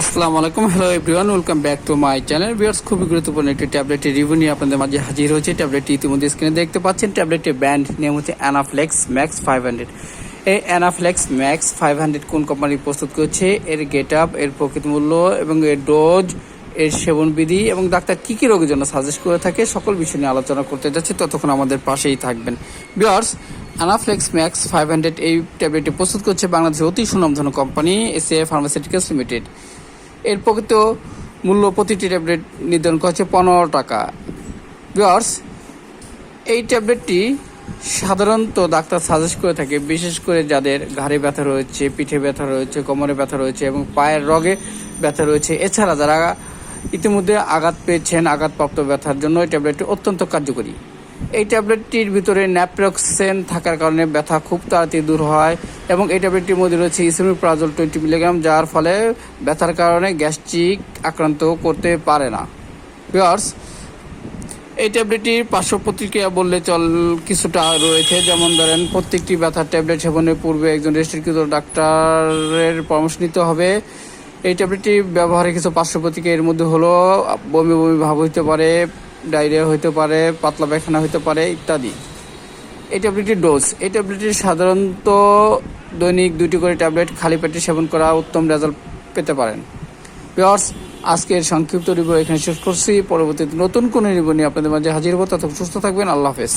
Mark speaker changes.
Speaker 1: আসসালামু আলাইকুম। Hello everyone welcome back to my channel viewers খুবই গুরুত্বপূর্ণ একটি ট্যাবলেটের রিভিউ নিয়ে আপনাদের মাঝে হাজির হয়েছে। ট্যাবলেটটি ইতিমধ্যে স্ক্রিনে দেখতে পাচ্ছেন। ট্যাবলেটের ব্র্যান্ড নেম হচ্ছে অ্যানাফ্লেক্স ম্যাক্স ফাইভ হান্ড্রেড এই অ্যানাফ্লেক্স ম্যাক্স ফাইভ হান্ড্রেড কোন কোম্পানি প্রস্তুত করছে? এর গেট আপ এর প্রকৃত মূল্য এবং এর ডোজ এর সেবন বিধি এবং ডাক্তার কী কী রোগের জন্য সাজেস্ট করে থাকে সকল বিষয় নিয়ে আলোচনা করতে যাচ্ছে। ততক্ষণ আমাদের পাশেই থাকবেন। Viewers Anaflex max five hundred এই ট্যাবলেটটি প্রস্তুত করছে বাংলাদেশের অতি সুনামধন্য কোম্পানি এসএ ফার্মাসিউটিক্যালস লিমিটেড এর প্রকৃত মূল্য প্রতিটি ট্যাবলেট নির্ধারণ করা হচ্ছে পনেরো টাকা। বিয়ার্স এই ট্যাবলেটটি সাধারণত ডাক্তার সাজেস্ট করে থাকে, বিশেষ করে যাদের ঘাড়ে ব্যথা রয়েছে, পিঠে ব্যথা রয়েছে, কোমরে ব্যথা রয়েছে এবং পায়ের রগে ব্যথা রয়েছে। এছাড়া যারা ইতিমধ্যে আঘাত পেয়েছেন, আঘাতপ্রাপ্ত ব্যথার জন্য এই ট্যাবলেটটি অত্যন্ত কার্যকরী। এই ট্যাবলেটটির ভিতরে ন্যাপ্রক্সেন থাকার কারণে ব্যথা খুব তাড়াতাড়ি দূর হয় এবং এই ট্যাবলেটটির মধ্যে রয়েছে ইসিমিপ্রাজল টোয়েন্টি মিলিগ্রাম যার ফলে ব্যথার কারণে গ্যাস্ট্রিক আক্রান্ত করতে পারে না। বিয়ার্স এই ট্যাবলেটটির পার্শ্ব প্রতিক্রিয়া বললে চল কিছুটা রয়েছে। যেমন ধরেন, প্রত্যেকটি ব্যথার ট্যাবলেট সেবনের পূর্বে একজন রেজিস্ট্রিকৃত ডাক্তারের পরামর্শ নিতে হবে। এই ট্যাবলেটটি ব্যবহারে কিছু পার্শ্ব প্রতিক্রিয়া এর মধ্যে হলো বমি বমি ভাব হইতে পারে। ডায়রিয়া হইতে পারে, পাতলা পায়খানা হইতে পারে ইত্যাদি। এই ট্যাবলেটের ডোজ। এই ট্যাবলেটটি সাধারণত দৈনিক দুটি করে ট্যাবলেট খালি পেটে সেবন করা উত্তম রেজাল্ট পেতে পারেন। পিওর্স আজকের সংক্ষিপ্ত রিভিউ এখানে শেষ করছি। পরবর্তীতে নতুন কোনো রিভিউ নিয়ে আপনাদের মাঝে হাজির হব। ততক্ষণ সুস্থ থাকবেন। আল্লাহ হাফেজ।